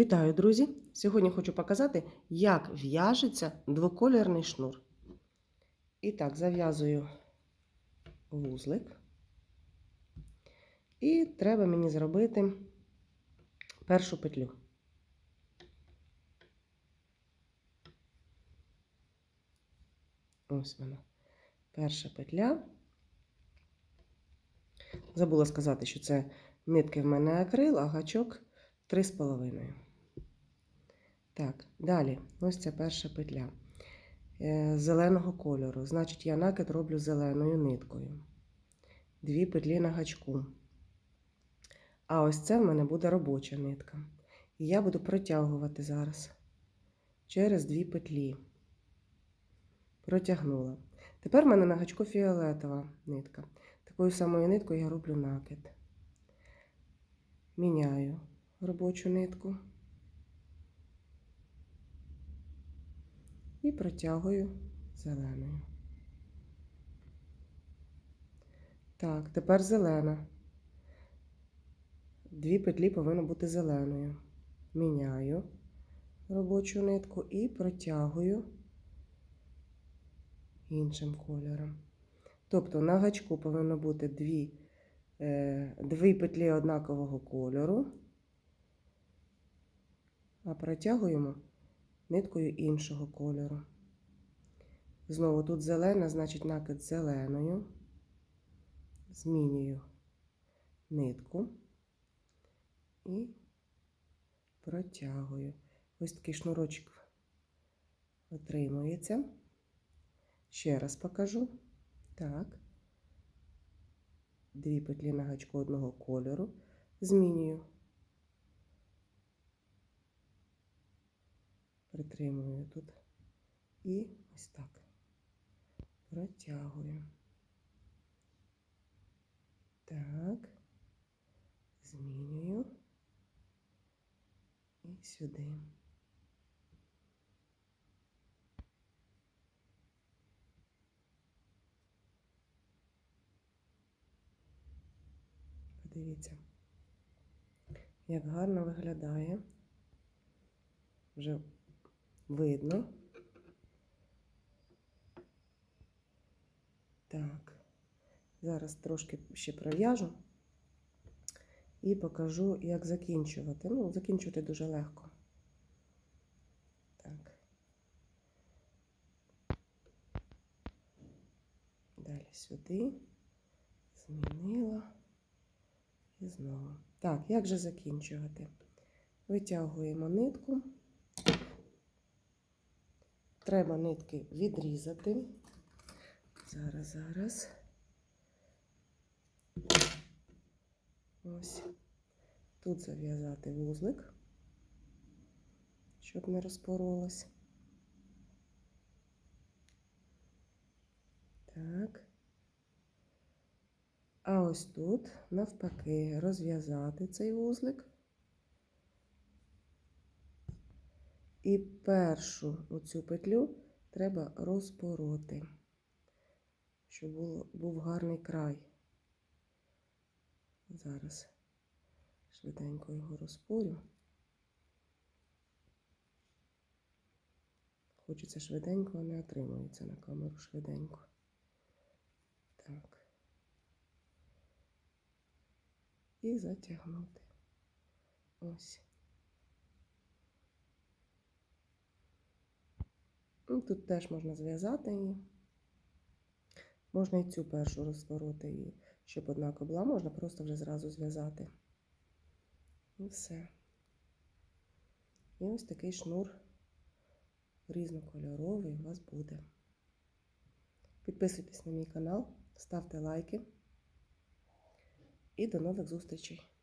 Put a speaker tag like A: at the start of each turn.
A: Вітаю, друзі! Сьогодні хочу показати, як в'яжеться двоколірний шнур. І так, зав'язую вузлик. І треба мені зробити першу петлю. Ось вона. Перша петля. Забула сказати, що це нитки в мене акрил, а гачок 3,5. Так, далі, ось ця перша петля е, зеленого кольору. Значить, я накид роблю зеленою ниткою. Дві петлі на гачку. А ось це в мене буде робоча нитка. І я буду протягувати зараз через дві петлі. Протягнула. Тепер в мене на гачку фіолетова нитка. Такою самою ниткою я роблю накид. Міняю робочу нитку. І протягую зеленою. Так, тепер зелена. Дві петлі повинно бути зеленою. Міняю робочу нитку і протягую іншим кольором. Тобто на гачку повинно бути дві, е, дві петлі однакового кольору, а протягуємо ниткою іншого кольору. Знову тут зелена, значить накид зеленою. Змінюю нитку і протягую. Ось такий шнурочок отримується. Ще раз покажу. Так. Дві петлі на гачку одного кольору. Змінюю. Притримую тут. І ось так. Протягую. Так. Змінюю. І сюди. Подивіться, як гарно виглядає. Вже видно. Так, зараз трошки ще пров'яжу і покажу, як закінчувати. Ну, закінчувати дуже легко. Так. Далі сюди, змінила і знову. Так, як же закінчувати? Витягуємо нитку. Треба нитки відрізати. Зараз, зараз. Ось. Тут зав'язати вузлик, щоб не розпоролось. Так. А ось тут, навпаки, розв'язати цей вузлик. І першу оцю петлю треба розпороти, щоб було, був гарний край. Зараз швиденько його розпорю. Хочеться швиденько, а не отримується на камеру швиденько. Так. І затягнути. Ось. Тут теж можна зв'язати її. Можна і цю першу розпороти її, щоб однако була, можна просто вже зразу зв'язати. І все. І ось такий шнур різнокольоровий у вас буде. Підписуйтесь на мій канал, ставте лайки і до нових зустрічей!